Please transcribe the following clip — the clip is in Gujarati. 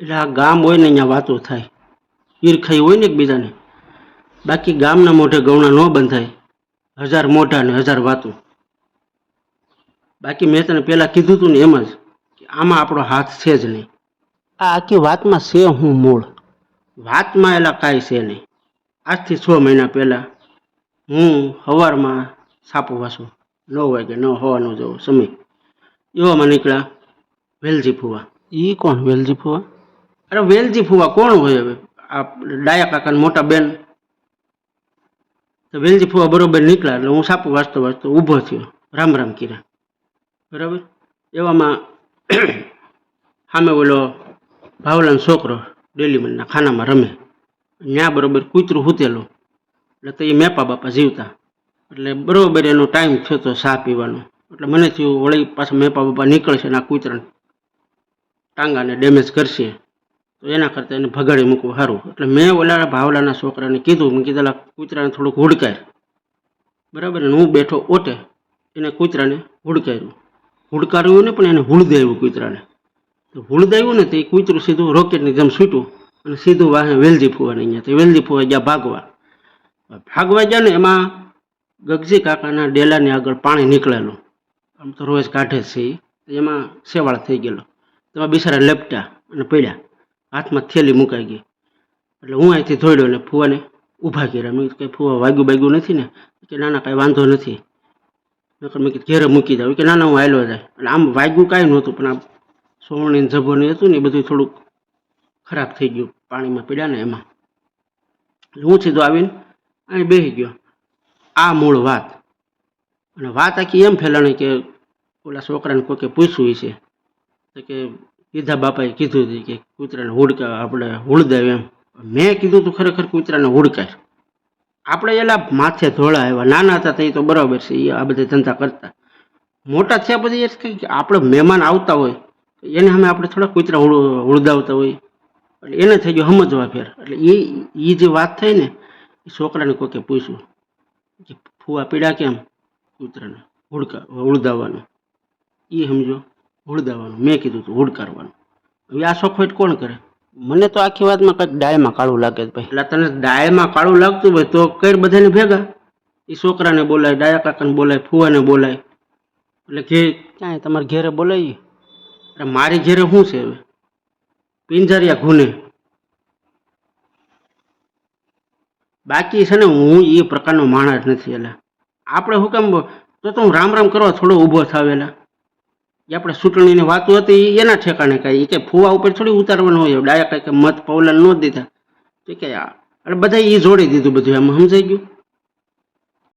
એટલે આ ગામ હોય ને અહીંયા વાતો થાય. ઈરખાઈ હોય ને એકબીજાને. બાકી ગામના મોઢે ગૌણા ન બંધાય. હજાર મોઢા ને હજાર વાતો. બાકી મેં તને પહેલાં કીધું હતું ને એમ જ કે આમાં આપણો હાથ છે જ નહીં. આ આખી વાતમાં છે હું મૂળ. વાતમાં એલા કાંઈ છે નહીં. આજથી છ મહિના પહેલાં હું સવારમાં સાપુ વાસું. નવ વાગે, નવ હવાનો જવો, સમય. એવામાં નીકળ્યા વેલજી ફુવા. એ કોણ વેલજી ફુવા? અરે વેલજી ફુવા કોણ હોય હવે? આ ડાયા કાકાના મોટા બેન. તો વેલજી ફુવા બરોબર નીકળ્યા એટલે હું સાપુ વાંચતો વાંચતો ઊભો થયો. રામ રામ કીરા. બરાબર? એવામાં સામે ઓલો ભાવલાનો છોકરો ડેલીમનના ખાનામાં રમે. ત્યાં બરોબર કૂતરું હૂતેલું. એટલે તો એ મેપા બાપા જીવતા. એટલે બરોબર એનો ટાઈમ થયો તો ચા પીવાનો. એટલે મને થયું વળી પાછા મેપા બાપા નીકળશે ને આ કૂતરાને ટાંગાને ડેમેજ કરશે. તો એના કરતાં એને ભગાડી મૂકવું સારું. એટલે મેં ઓલા ભાવલાના છોકરાને કીધું, મેં કીધેલા કૂતરાને થોડુંક હુડકાય. બરાબર? ને હું બેઠો ઓટે એને કૂતરાને હુડકાર્યું. હુડકાર્યું ને પણ એને હુળદાવ્યું કૂતરાને. તો હુળદાવ્યું ને તો એ કૂતરું સીધું રોકેટની જેમ છૂટ્યું અને સીધું વાહે વેલજી ફૂવાને અહીંયા તો વેલજી ફૂવા ગયા ભાગવા. ભાગવા ગયા ને એમાં ગગજી કાકાના ડેલાની આગળ પાણી નીકળેલું. આમ તો રોજ કાઢે છે એમાં સેવાળ થઈ ગયેલો. તેમાં બિચારા લેપટા અને પડ્યા હાથમાં થેલી મુકાઈ ગઈ. એટલે હું અહીંથી દોડ્યો ને ફુવાને ઊભા કર્યા. મેં કંઈ ફુવા વાગ્યું બાગ્યું નથી ને? કે ના ના કાંઈ વાંધો નથી. મેં કીધું ઘેરે મૂકી દઉં. કે ના ના, હું હાલ્યો જાય. એટલે આમ વાગ્યું કાંઈ નહોતું, પણ આ સોવણી જભોને હતું ને એ બધું થોડુંક ખરાબ થઈ ગયું, પાણીમાં પીડ્યા ને એમાં. એટલે હું સીધો આવીને અહીં બેસી ગયો. આ મૂળ વાત. અને વાત આખી એમ ફેલાણી કે ઓલા છોકરાને કોકે પૂછ્યું છે કે કીધા, બાપાએ કીધું હતું કે કૂતરાને હુડકા આપણે હુળદાવ એમ. મેં કીધું તું ખરેખર કૂતરાને હુડકાય. આપણે એલા માથે ધોળા આવ્યા. નાના હતા તે તો બરાબર છે, એ આ બધા ધંધા કરતા. મોટા થયા પછી એ કંઈક આપણે મહેમાન આવતા હોય એને અમે આપણે થોડા કૂતરા હુળ હુળદાવતા હોય. એટલે એને થઈ ગયું સમજવા ફેર. એટલે એ એ જે વાત થઈ ને, એ છોકરાને કોકે પૂછ્યું કે ફુવા પીડા કેમ કૂતરાને હુડકા હુળદાવવાનું એ સમજો. હુળદાવવાનું મેં કીધું હતું હુડકારવાનું. હવે આ સોખવટ કોણ કરે? મને તો આખી વાતમાં કંઈક ડાયમાં કાળું લાગે ભાઈ. એટલે તને ડાયમાં કાળું લાગતું હોય તો કઈ બધાને ભેગા. એ છોકરાને બોલાય ડાયા કાકાને બોલાય ફુવાને બોલાય. એટલે ઘે ક્યાંય તમારે ઘેરે બોલાવીએ? એટલે મારી ઘેરે શું છે હવે? પિંજરિયા ઘૂને. બાકી છે ને હું એ પ્રકારનો માણસ નથી એટલે આપણે શું કામ તો તો હું રામ રામ કરવા થોડો ઊભો થાવેલા એ આપણે ચૂંટણીની વાતો હતી એના ઠેકાણે કાંઈ કે ફુવા ઉપર થોડી ઉતારવાનું હોય. ડાયા કાંઈ કે મત પવલન ન દીધા. તો કે, આ. એટલે બધા એ જોડી દીધું બધું. એમ સમજાઈ ગયું?